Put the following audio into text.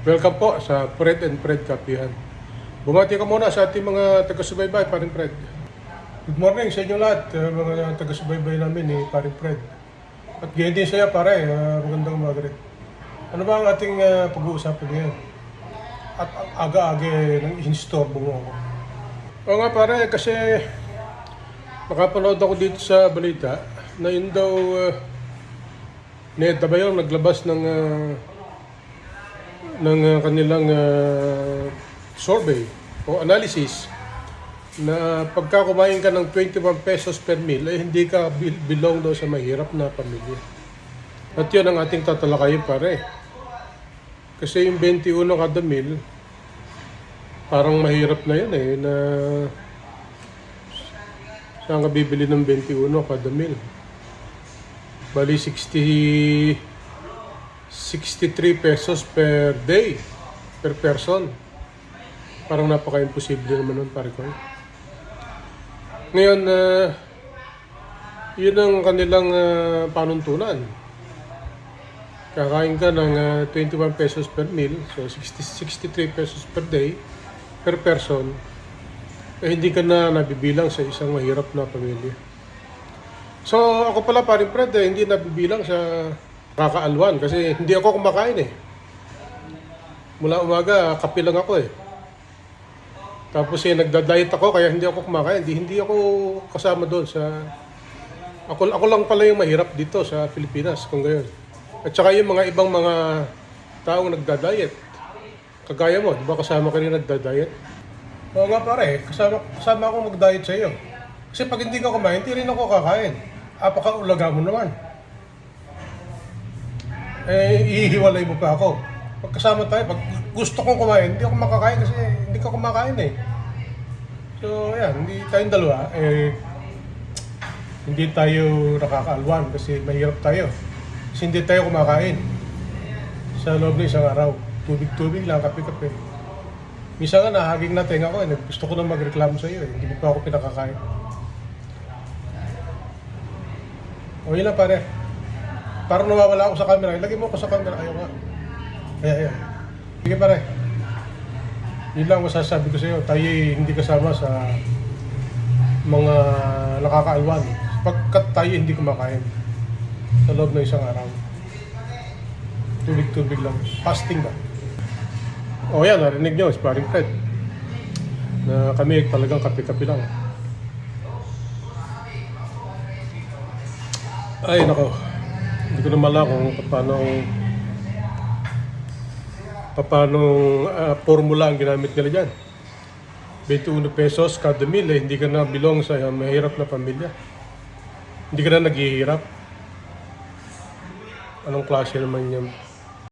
Welcome po sa Fred and Fred Kapihan. Bumati ka muna sa ating mga taga-subaybay, paring Fred. Good morning sa inyo lahat, uh, mga taga-subaybay namin ni paring Fred. At ganyan din sa'yo, pare, uh, magandang umaga rin. Ano ba ang ating uh, pag-uusapan ngayon? At aga-aga ng instorbo mo ako. Oo nga pare, kasi nakapanood ako dito sa balita na yun daw uh, Neta ba yun, naglabas ng uh, ng uh, kanilang uh, survey o analysis na pagka kumain ka ng 21 pesos per meal ay hindi ka belong daw sa mahirap na pamilya. At yun ang ating tatalakayin pare. Kasi yung 21 kada meal, parang mahirap na yun eh, na saan ka bibili ng 21 kada meal. Bali 60 63 pesos per day per person. Parang napaka-imposible naman nun, pare ko. Ngayon, uh, yun ang kanilang uh, panuntunan. Kakain ka ng uh, 21 pesos per meal, so 60, 63 pesos per day per person, eh, hindi ka na nabibilang sa isang mahirap na pamilya. So ako pala paring Fred, eh, hindi nabibilang sa kakaalwan kasi hindi ako kumakain eh. Mula umaga, kape lang ako eh. Tapos eh, nagda-diet ako kaya hindi ako kumakain. Hindi, hindi ako kasama doon sa... Ako, ako lang pala yung mahirap dito sa Pilipinas kung gayon. At saka yung mga ibang mga taong nagda-diet. Kagaya mo, di ba kasama ka rin nagda-diet? Oo nga pare, kasama, kasama ako mag-diet sa iyo. Kasi pag hindi ka kumain, hindi rin ako kakain. Apaka-ulaga mo naman. Eh, ihiwalay mo pa ako. Pag kasama tayo, pag gusto kong kumain, hindi ako makakain kasi hindi ka kumakain eh. So, ayan, hindi tayong dalawa, eh, hindi tayo nakakaalwan kasi mahirap tayo. Kasi hindi tayo kumakain. Sa loob ng isang araw, tubig-tubig lang, kape-kape. Minsan nga, nahaging na tenga ko eh. Gusto ko na magreklamo sa iyo eh. Hindi mo pa ako pinakakain. O yun lang pare. Parang nawawala ako sa camera. Ilagay mo ako sa camera. Ayaw nga. Ayan, ayan. Sige pare. Yun lang masasabi ko sa iyo. Tayo hindi kasama sa mga nakakaalwan. Pagkat tayo hindi kumakain sa loob ng isang araw. Tubig-tubig lang. Fasting ba? O yan, narinig nyo, sparring Fred. Na kami talagang kape-kape lang. Ay, nako. Hindi ko na kung paano paano uh, formula ang ginamit nila dyan. 21 pesos kada meal, eh, hindi ka na belong sa mahirap na pamilya. Hindi ka na naghihirap. Anong klase naman yung